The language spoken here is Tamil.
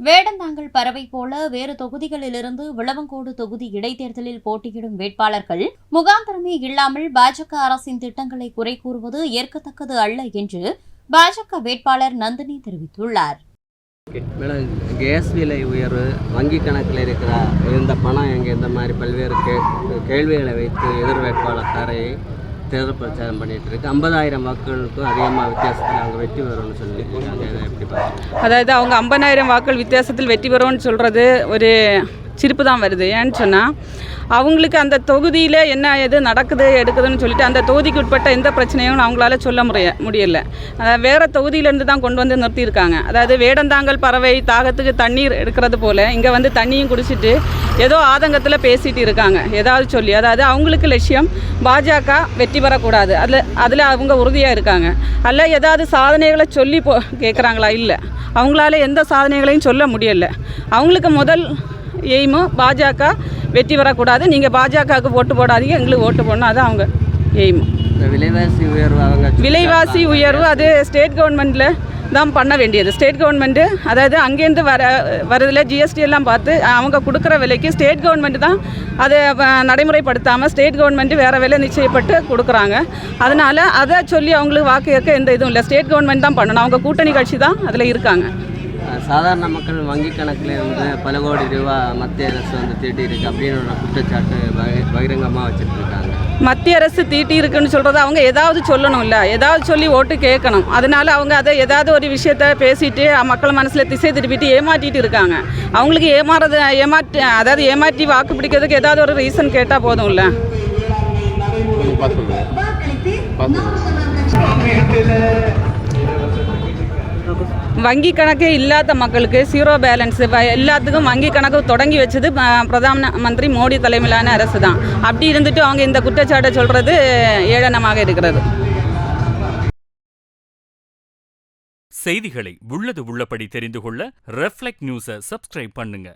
வேடந்தாங்கல் பறவை போல வேறு தொகுதிகளிலிருந்து விளவங்கோடு தொகுதி இடைத்தேர்தலில் போட்டியிடும் வேட்பாளர்கள் முகாந்திரமே இல்லாமல் பாஜக அரசின் திட்டங்களை குறை கூறுவது ஏற்கத்தக்கது அல்ல என்று பாஜக வேட்பாளர் நந்தினி தெரிவித்துள்ளார். மேடம் கேஸ் விலை உயர்வு வங்கி கணக்கில் இருக்கிற இந்த பணம் எங்கே? இந்த மாதிரி பல்வேறு கேள்விகளை வைத்து எதிர் வேட்பாளரை தேர்தல் பிரச்சாரம் பண்ணிட்டு இருக்கு. ஐம்பதாயிரம் வாக்குகளுக்கும் அதிகமாக வித்தியாசத்தில் அவங்க வெற்றி வரும்னு சொல்லி இதை எப்படி அதாவது அவங்க ஐம்பதாயிரம் வாக்கள் வித்தியாசத்தில் வெற்றி பெறும்னு சொல்கிறது ஒரு சிரிப்பு தான் வருது. ஏன்னு சொன்னால் அவங்களுக்கு அந்த தொகுதியில் என்ன எது நடக்குது எடுக்குதுன்னு சொல்லிட்டு அந்த தொகுதிக்கு உட்பட்ட எந்த பிரச்சனையும் அவங்களால சொல்ல முடிய முடியல. அதாவது வேறு தொகுதியிலேருந்து தான் கொண்டு வந்து நிறுத்தியிருக்காங்க. அதாவது வேடந்தாங்கல் பறவை தாகத்துக்கு தண்ணீர் எடுக்கிறது போல் இங்கே வந்து தண்ணியும் குடிச்சிட்டு ஏதோ ஆதங்கத்தில் பேசிட்டு இருக்காங்க. ஏதாவது சொல்லி அதாவது அவங்களுக்கு லட்சியம் பாஜக வெற்றி பெறக்கூடாது. அதில் அதில் அவங்க உறுதியாக இருக்காங்க. அல்ல ஏதாவது சாதனைகளை சொல்லி போ கேட்குறாங்களா இல்லை. அவங்களால எந்த சாதனைகளையும் சொல்ல முடியல. அவங்களுக்கு முதல் எய்மு பாஜக வெற்றி பெறக்கூடாது நீங்கள் பாஜகவுக்கு ஓட்டு போடாதீங்க எங்களுக்கு ஓட்டு போடணும். அது அவங்க எய்மு. விலைவாசி உயர்வு அவங்க விலைவாசி உயர்வு அது ஸ்டேட் கவர்மெண்ட்டில் தான் பண்ண வேண்டியது. ஸ்டேட் கவர்மெண்ட்டு அதாவது அங்கேருந்து வர வரதில் ஜிஎஸ்டி எல்லாம் பார்த்து அவங்க கொடுக்குற விலைக்கு ஸ்டேட் கவர்மெண்ட் தான் அதை நடைமுறைப்படுத்தாமல் ஸ்டேட் கவர்மெண்ட்டு வேறு விலை நிச்சயப்பட்டு கொடுக்குறாங்க. அதனால் அதை சொல்லி அவங்களுக்கு வாக்கு கேட்க எந்த இதுவும் இல்லை. ஸ்டேட் கவர்மெண்ட் தான் பண்ணணும். அவங்க கூட்டணி கட்சி தான் அதில் இருக்காங்க. சாதாரண மக்கள் வங்கி கணக்கில் இருந்து பல கோடி ரூபா மத்திய அரசு வந்து தீட்டி இருக்கு அப்படின்னு ஒரு குற்றச்சாட்டு பகி- பகிரங்கமாக வச்சுட்டு இருக்காங்க மத்திய அரசு தீட்டி இருக்குன்னு சொல்கிறத அவங்க ஏதாவது சொல்லணும்ல. ஏதாவது சொல்லி ஓட்டு கேட்கணும். அதனால அவங்க அதை ஏதாவது ஒரு விஷயத்த பேசிட்டு மக்கள் மனசில் திசை திருப்பிட்டு ஏமாற்றிட்டு இருக்காங்க. அவங்களுக்கு ஏமாறது ஏமாற்றி அதாவது ஏமாற்றி வாக்கு பிடிக்கிறதுக்கு ஏதாவது ஒரு ரீசன் கேட்டால் போதும்ல. வங்கி கணக்கே இல்லாத மக்களுக்கு ஜீரோ பேலன்ஸ் எல்லாத்துக்கும் வங்கி கணக்கு தொடங்கி வச்சது பிரதான பிரதம மந்திரி மோடி தலைமையிலான அரசு தான். அப்படி இருந்துட்டு அவங்க இந்த குற்றச்சாட்டை சொல்கிறது ஏளனமாக இருக்கிறது. செய்திகளை உள்ளது உள்ளபடி தெரிந்து கொள்ள ரெஃப்ளெக்ட் நியூஸை சப்ஸ்கிரைப் பண்ணுங்க.